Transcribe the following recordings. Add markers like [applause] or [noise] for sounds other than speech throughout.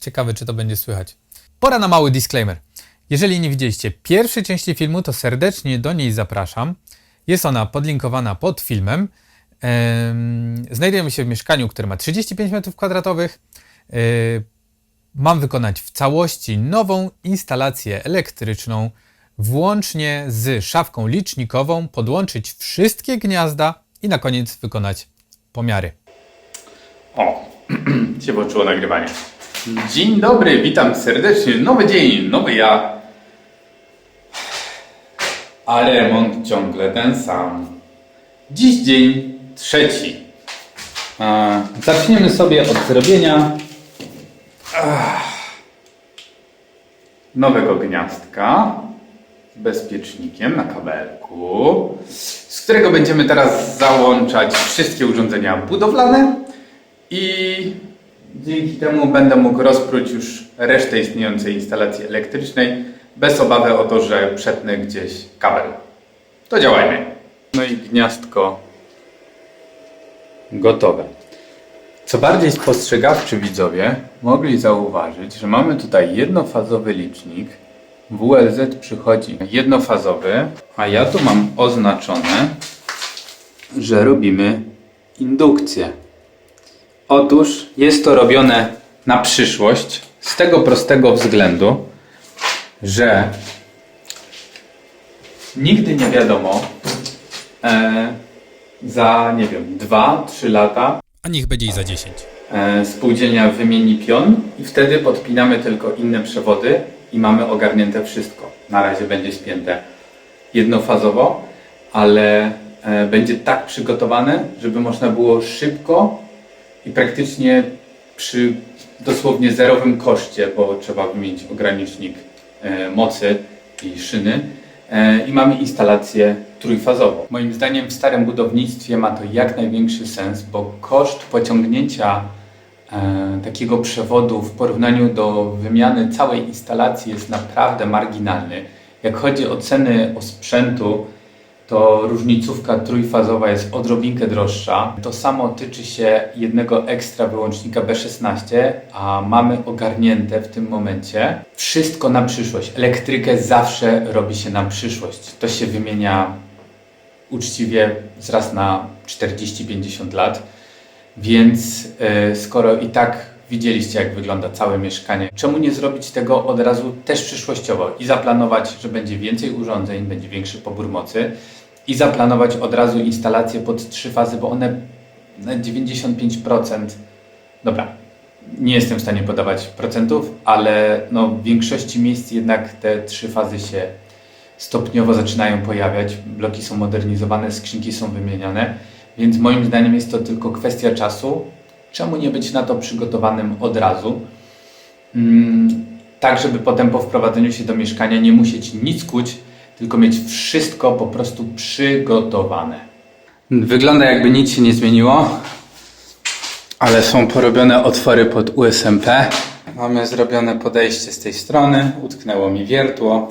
Ciekawe, czy to będzie słychać. Pora na mały disclaimer. Jeżeli nie widzieliście pierwszej części filmu, to serdecznie do niej zapraszam. Jest ona podlinkowana pod filmem. Em, Znajdujemy się w mieszkaniu, które ma 35 m2. Mam wykonać w całości nową instalację elektryczną, włącznie z szafką licznikową, podłączyć wszystkie gniazda i na koniec wykonać pomiary. O, [clears throat] się włączyło nagrywanie. Dzień dobry, witam serdecznie. Nowy dzień, nowy ja. A remont ciągle ten sam. Dziś dzień trzeci. Zaczniemy sobie od zrobienia ach, nowego gniazdka z bezpiecznikiem na kabelku, z którego będziemy teraz załączać wszystkie urządzenia budowlane i dzięki temu będę mógł rozpróć już resztę istniejącej instalacji elektrycznej bez obawy o to, że przetnę gdzieś kabel. To działajmy. No i gniazdko gotowe. Co bardziej spostrzegawczy widzowie mogli zauważyć, że mamy tutaj jednofazowy licznik. WLZ przychodzi jednofazowy, a ja tu mam oznaczone, że robimy indukcję. Otóż jest to robione na przyszłość z tego prostego względu, że nigdy nie wiadomo e, za, nie wiem, 2-3 lata A niech będzie i za 10. e, spółdzielnia wymieni pion i wtedy podpinamy tylko inne przewody i mamy ogarnięte wszystko. Na razie będzie spięte jednofazowo, ale e, będzie tak przygotowane, żeby można było szybko i praktycznie przy dosłownie zerowym koszcie, bo trzeba wymienić ogranicznik e, mocy i szyny e, i mamy instalację trójfazową. Moim zdaniem w starym budownictwie ma to jak największy sens, bo koszt pociągnięcia e, takiego przewodu w porównaniu do wymiany całej instalacji jest naprawdę marginalny. Jak chodzi o ceny osprzętu, to różnicówka trójfazowa jest odrobinkę droższa. To samo tyczy się jednego ekstra wyłącznika B16, a mamy ogarnięte w tym momencie wszystko na przyszłość. Elektrykę zawsze robi się na przyszłość. To się wymienia uczciwie raz na 40-50 lat. Więc e, skoro i tak widzieliście, jak wygląda całe mieszkanie, czemu nie zrobić tego od razu też przyszłościowo i zaplanować, że będzie więcej urządzeń, będzie większy pobór mocy i zaplanować od razu instalacje pod trzy fazy, bo one na 95%, dobra, nie jestem w stanie podawać procentów, ale no, w większości miejsc jednak te trzy fazy się stopniowo zaczynają pojawiać. Bloki są modernizowane, skrzynki są wymieniane, więc moim zdaniem jest to tylko kwestia czasu. Czemu nie być na to przygotowanym od razu? Mm, tak, żeby potem po wprowadzeniu się do mieszkania nie musieć nic kuć, tylko mieć wszystko po prostu przygotowane. Wygląda jakby nic się nie zmieniło, ale są porobione otwory pod USMP. Mamy zrobione podejście z tej strony, utknęło mi wiertło.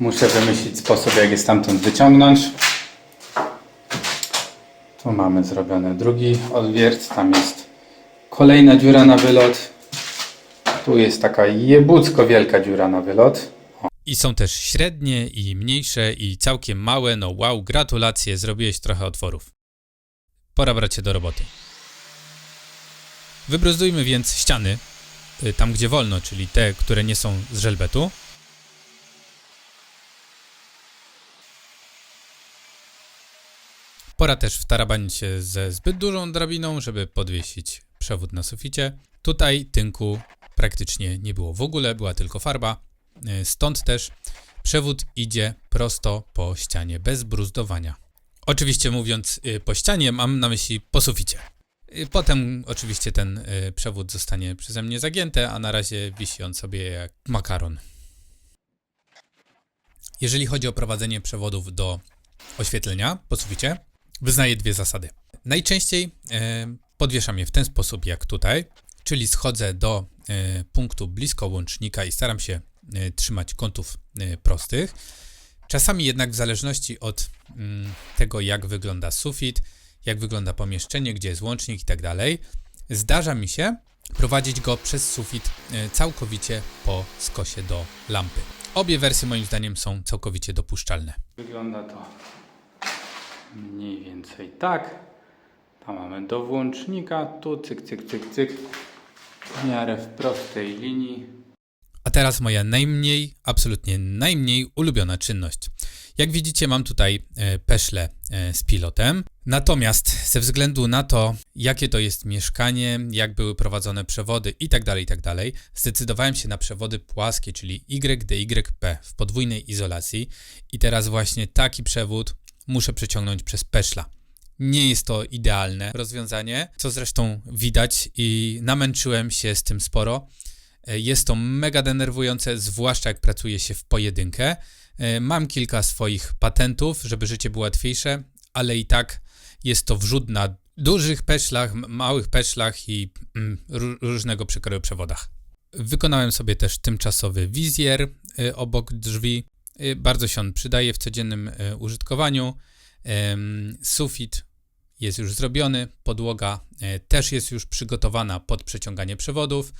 Muszę wymyślić sposób, jak je stamtąd wyciągnąć. Tu mamy zrobiony drugi odwiert, tam jest kolejna dziura na wylot. Tu jest taka jebucko wielka dziura na wylot. I są też średnie i mniejsze i całkiem małe. No wow, gratulacje, zrobiłeś trochę otworów. Pora brać się do roboty. Wybruzdujmy więc ściany, y, tam gdzie wolno, czyli te, które nie są z żelbetu. Pora też wtarabanić się ze zbyt dużą drabiną, żeby podwiesić przewód na suficie. Tutaj tynku praktycznie nie było w ogóle, była tylko farba. Y, Stąd też przewód idzie prosto po ścianie, bez bruzdowania. Oczywiście mówiąc y, po ścianie, mam na myśli po suficie. Y, Potem oczywiście ten przewód zostanie przeze mnie zagięty, a na razie wisi on sobie jak makaron. Jeżeli chodzi o prowadzenie przewodów do oświetlenia po suficie, wyznaję dwie zasady. Najczęściej e, podwieszam je w ten sposób jak tutaj, czyli schodzę do e, punktu blisko łącznika i staram się e, trzymać kątów e, prostych. Czasami jednak w zależności od mm, tego jak wygląda sufit, jak wygląda pomieszczenie, gdzie jest łącznik i tak dalej, zdarza mi się prowadzić go przez sufit e, całkowicie po skosie do lampy. Obie wersje moim zdaniem są całkowicie dopuszczalne. Wygląda to mniej więcej tak. Tam mamy do włącznika, tu cyk, cyk, cyk, cyk. W miarę w prostej linii. A teraz moja najmniej, absolutnie najmniej ulubiona czynność. Jak widzicie, mam tutaj e, peszle e, z pilotem. Natomiast ze względu na to, jakie to jest mieszkanie, jak były prowadzone przewody itd., itd., zdecydowałem się na przewody płaskie, czyli YDYP w podwójnej izolacji. I teraz właśnie taki przewód muszę przeciągnąć przez peszla. Nie jest to idealne rozwiązanie, co zresztą widać i namęczyłem się z tym sporo. E, Jest to mega denerwujące, zwłaszcza jak pracuje się w pojedynkę. E, Mam kilka swoich patentów, żeby życie było łatwiejsze, ale i tak jest to wrzut na dużych peszlach, małych peszlach i mm, ró- różnego przekroju przewodach. Wykonałem sobie też tymczasowy wizjer y, obok drzwi. Bardzo się on przydaje w codziennym użytkowaniu. Sufit jest już zrobiony, podłoga e, też jest już przygotowana pod przeciąganie przewodów.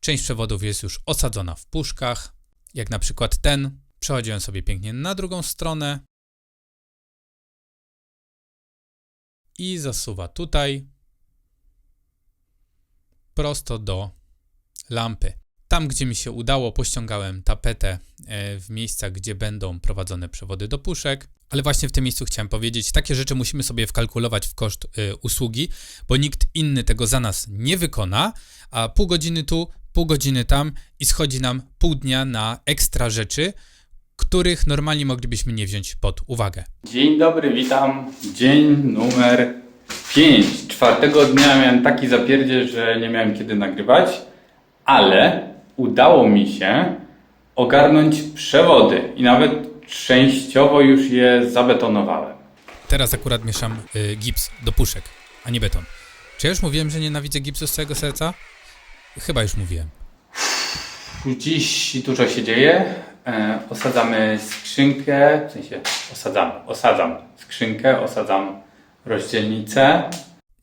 Część przewodów jest już osadzona w puszkach, jak na przykład ten. Przechodziłem sobie pięknie na drugą stronę i zasuwa tutaj prosto do lampy. Tam, gdzie mi się udało, pościągałem tapetę e, w miejscach, gdzie będą prowadzone przewody do puszek. Ale właśnie w tym miejscu chciałem powiedzieć, takie rzeczy musimy sobie wkalkulować w koszt e, usługi, bo nikt inny tego za nas nie wykona, a pół godziny tu, pół godziny tam i schodzi nam pół dnia na ekstra rzeczy, których normalnie moglibyśmy nie wziąć pod uwagę. Dzień dobry, witam. Dzień numer 5. Czwartego dnia miałem taki zapierdzie, że nie miałem kiedy nagrywać, ale udało mi się ogarnąć przewody i nawet częściowo już je zabetonowałem. Teraz akurat mieszam y, gips do puszek, a nie beton. Czy ja już mówiłem, że nienawidzę gipsu z całego serca? Chyba już mówiłem. Dziś dużo się dzieje. E, osadzamy skrzynkę, w sensie osadzamy, osadzam skrzynkę, osadzam rozdzielnicę.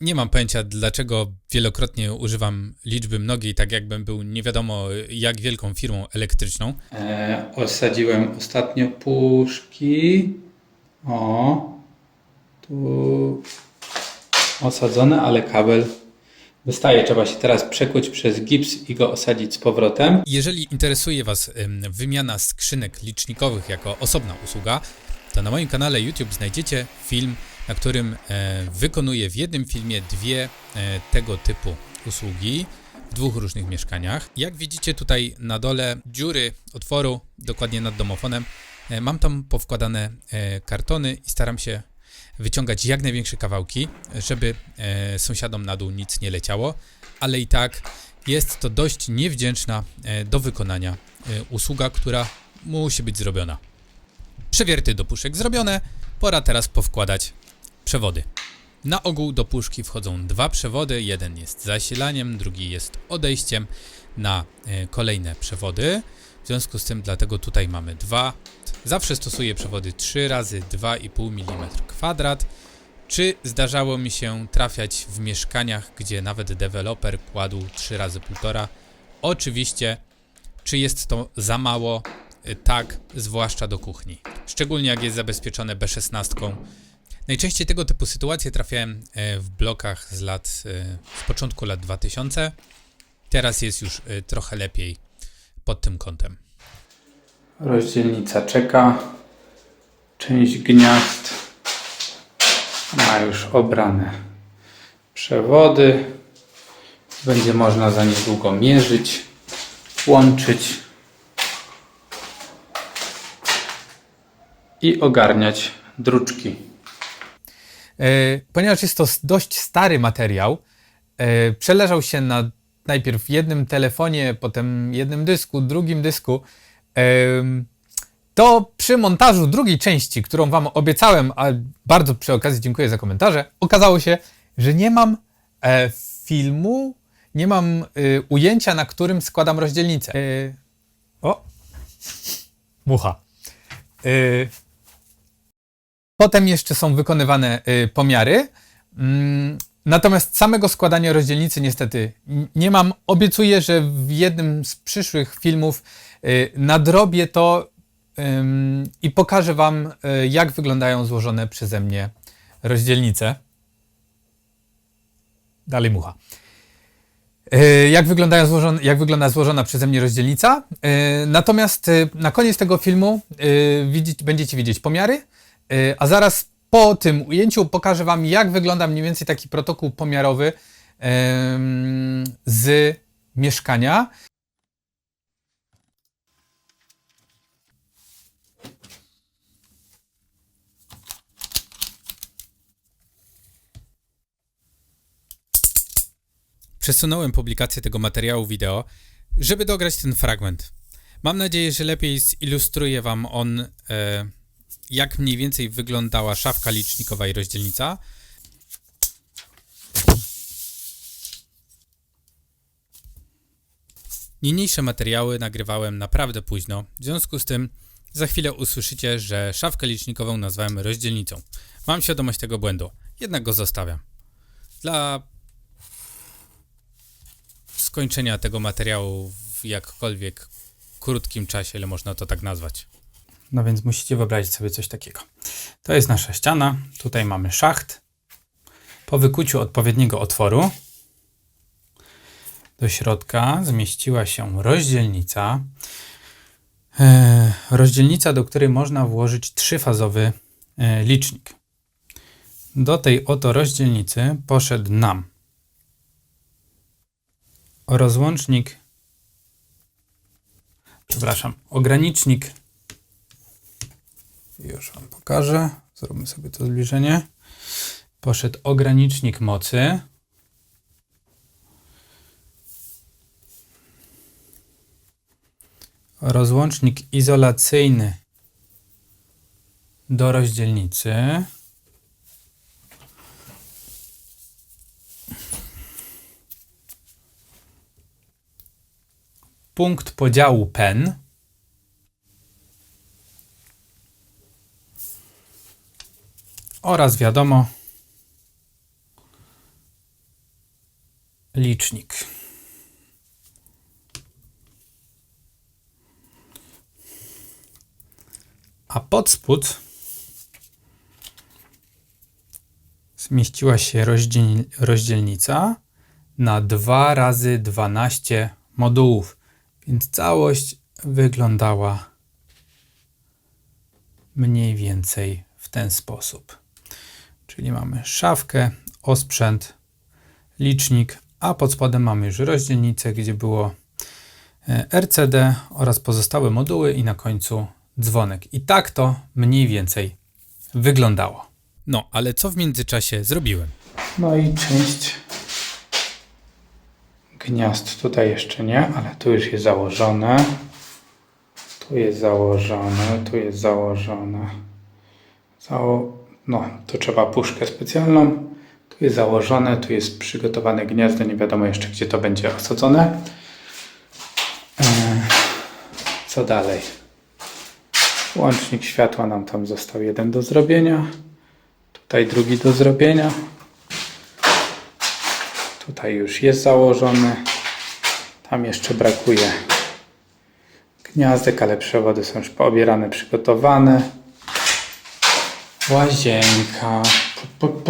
Nie mam pojęcia, dlaczego wielokrotnie używam liczby mnogiej, tak jakbym był nie wiadomo jak wielką firmą elektryczną. E, osadziłem ostatnio puszki. O, tu osadzone, ale kabel wystaje. Trzeba się teraz przekuć przez gips i go osadzić z powrotem. Jeżeli interesuje Was ym, wymiana skrzynek licznikowych jako osobna usługa, to na moim kanale YouTube znajdziecie film, na którym e, wykonuję w jednym filmie dwie e, tego typu usługi w dwóch różnych mieszkaniach. Jak widzicie tutaj na dole dziury otworu, dokładnie nad domofonem, e, mam tam powkładane kartony i staram się wyciągać jak największe kawałki, żeby e, sąsiadom na dół nic nie leciało, ale i tak jest to dość niewdzięczna e, do wykonania e, usługa, która musi być zrobiona. Przewierty do puszek zrobione, pora teraz powkładać przewody. Na ogół do puszki wchodzą dwa przewody, jeden jest zasilaniem, drugi jest odejściem na e, kolejne przewody. W związku z tym dlatego tutaj mamy dwa. Zawsze stosuję przewody 3 razy 2,5 mm kwadrat. Czy zdarzało mi się trafiać w mieszkaniach, gdzie nawet deweloper kładł 3 razy 1,5? Oczywiście. Czy jest to za mało? Y, Tak, zwłaszcza do kuchni. Szczególnie jak jest zabezpieczone B16. Najczęściej tego typu sytuacje trafiałem e, w blokach z lat, e, z początku lat 2000. Teraz jest już e, trochę lepiej pod tym kątem. Rozdzielnica czeka. Część gniazd ma już obrane przewody. Będzie można za niedługo mierzyć, łączyć i ogarniać druczki. E, Ponieważ jest to dość stary materiał, e, przeleżał się na najpierw jednym telefonie, potem jednym dysku, drugim dysku, to przy montażu drugiej części, którą Wam obiecałem, a bardzo przy okazji dziękuję za komentarze, okazało się, że nie mam e, filmu, nie mam e, ujęcia, na którym składam rozdzielnicę. E, o! Mucha. E, Potem jeszcze są wykonywane y, pomiary. Mm, Natomiast samego składania rozdzielnicy niestety nie mam. Obiecuję, że w jednym z przyszłych filmów y, nadrobię to i pokażę Wam, y, jak wyglądają złożone przeze mnie rozdzielnice. Dalej mucha. Y, Jak, wyglądają złożone, jak wygląda złożona przeze mnie rozdzielnica. Y, Natomiast y, na koniec tego filmu y, będziecie widzieć pomiary, y, a zaraz po tym ujęciu pokażę Wam, jak wygląda mniej więcej taki protokół pomiarowy z mieszkania. Przesunąłem publikację tego materiału wideo, żeby dograć ten fragment. Mam nadzieję, że lepiej zilustruje Wam on, e, jak mniej więcej wyglądała szafka licznikowa i rozdzielnica. Niniejsze materiały nagrywałem naprawdę późno, w związku z tym za chwilę usłyszycie, że szafkę licznikową nazwałem rozdzielnicą. Mam świadomość tego błędu, jednak go zostawiam. Dla skończenia tego materiału w jakkolwiek krótkim czasie, ile można to tak nazwać. No więc musicie wyobrazić sobie coś takiego. To jest nasza ściana. Tutaj mamy szacht. Po wykuciu odpowiedniego otworu do środka zmieściła się rozdzielnica. E, rozdzielnica, do której można włożyć trzyfazowy e, licznik. Do tej oto rozdzielnicy poszedł nam rozłącznik, przepraszam, ogranicznik. Już Wam pokażę. Zróbmy sobie to zbliżenie. Poszedł ogranicznik mocy. Rozłącznik izolacyjny do rozdzielnicy. Punkt podziału pen. Oraz wiadomo, licznik. A pod spód zmieściła się rozdziel, rozdzielnica na 2 razy 12 modułów. Więc całość wyglądała mniej więcej w ten sposób. Czyli mamy szafkę, osprzęt, licznik, a pod spodem mamy już rozdzielnicę, gdzie było e, RCD oraz pozostałe moduły i na końcu dzwonek. I tak to mniej więcej wyglądało. No, ale co w międzyczasie zrobiłem? No i część gniazd tutaj jeszcze nie, ale tu już jest założone. Tu jest założone, tu jest założone. Zało... No, to trzeba puszkę specjalną. Tu jest założone, tu jest przygotowane gniazdo, nie wiadomo jeszcze gdzie to będzie osadzone. Eee, Co dalej? Łącznik światła nam tam został jeden do zrobienia. Tutaj drugi do zrobienia. Tutaj już jest założony. Tam jeszcze brakuje gniazdek, ale przewody są już poobierane, przygotowane. Łazienka. Pu.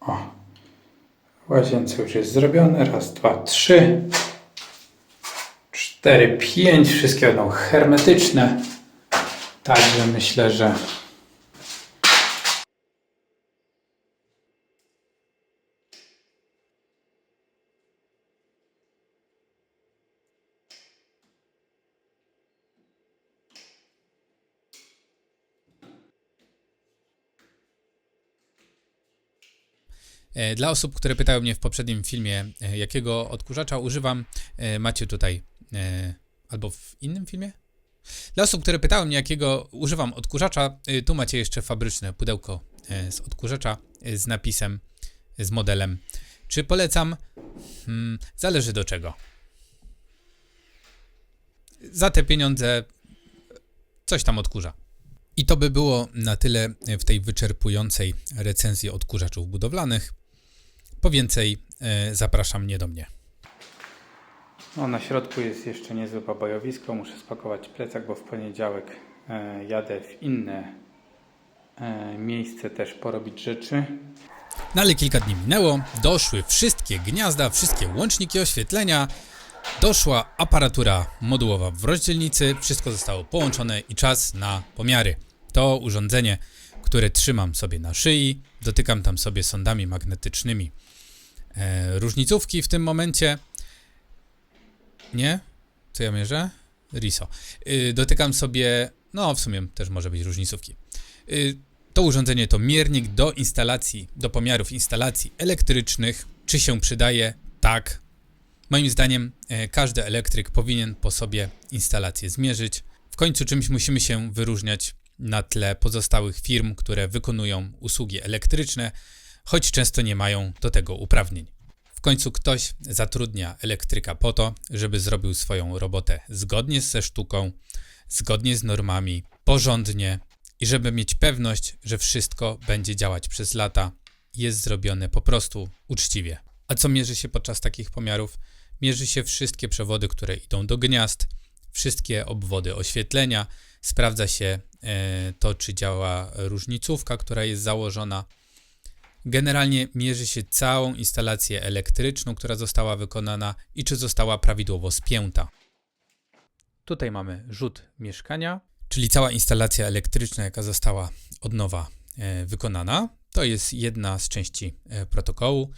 O. Łazience już jest zrobione. Raz, dwa, trzy. Cztery, pięć. Wszystkie będą hermetyczne. Także myślę, że Dla osób, które pytały mnie w poprzednim filmie, e, jakiego odkurzacza używam, e, macie tutaj, e, albo w innym filmie? Dla osób, które pytały mnie, jakiego używam odkurzacza, e, tu macie jeszcze fabryczne pudełko e, z odkurzacza e, z napisem, e, z modelem. Czy polecam? Hmm, zależy do czego. Za te pieniądze coś tam odkurza. I to by było na tyle w tej wyczerpującej recenzji odkurzaczów budowlanych. Po więcej e, zapraszam nie do mnie. No, na środku jest jeszcze niezłe pobojowisko. Muszę spakować plecak, bo w poniedziałek e, jadę w inne e, miejsce też porobić rzeczy. No ale kilka dni minęło, doszły wszystkie gniazda, wszystkie łączniki oświetlenia, doszła aparatura modułowa w rozdzielnicy, wszystko zostało połączone i czas na pomiary. To urządzenie, które trzymam sobie na szyi, dotykam tam sobie sondami magnetycznymi e, różnicówki w tym momencie. Nie? Co ja mierzę? RISO. Y, dotykam sobie, no w sumie też może być różnicówki. Y, to urządzenie to miernik do instalacji, do pomiarów instalacji elektrycznych. Czy się przydaje? Tak. Moim zdaniem e, każdy elektryk powinien po sobie instalację zmierzyć. W końcu czymś musimy się wyróżniać na tle pozostałych firm, które wykonują usługi elektryczne, choć często nie mają do tego uprawnień. W końcu ktoś zatrudnia elektryka po to, żeby zrobił swoją robotę zgodnie ze sztuką, zgodnie z normami, porządnie i żeby mieć pewność, że wszystko będzie działać przez lata jest zrobione po prostu uczciwie. A co mierzy się podczas takich pomiarów? Mierzy się wszystkie przewody, które idą do gniazd, wszystkie obwody oświetlenia, sprawdza się to, czy działa różnicówka, która jest założona. Generalnie mierzy się całą instalację elektryczną, która została wykonana i czy została prawidłowo spięta. Tutaj mamy rzut mieszkania, czyli cała instalacja elektryczna, jaka została od nowa e, wykonana. To jest jedna z części e, protokołu.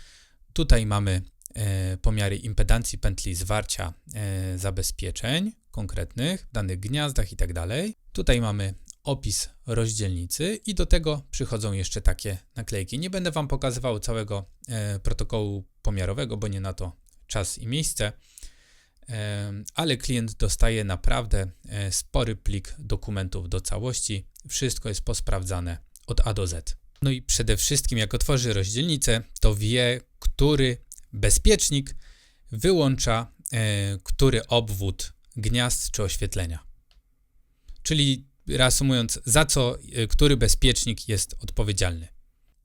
Tutaj mamy e, pomiary impedancji pętli zwarcia e, zabezpieczeń konkretnych, w danych gniazdach itd. Tutaj mamy opis rozdzielnicy i do tego przychodzą jeszcze takie naklejki. Nie będę Wam pokazywał całego e, protokołu pomiarowego, bo nie na to czas i miejsce, e, ale klient dostaje naprawdę e, spory plik dokumentów do całości. Wszystko jest posprawdzane od A do Z. No i przede wszystkim, jak otworzy rozdzielnicę, to wie, który bezpiecznik wyłącza e, który obwód gniazd czy oświetlenia. Czyli reasumując, za co y, który bezpiecznik jest odpowiedzialny.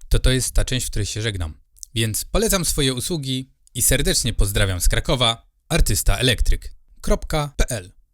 To to jest ta część, w której się żegnam. Więc polecam swoje usługi i serdecznie pozdrawiam z Krakowa, artystaelektryk.pl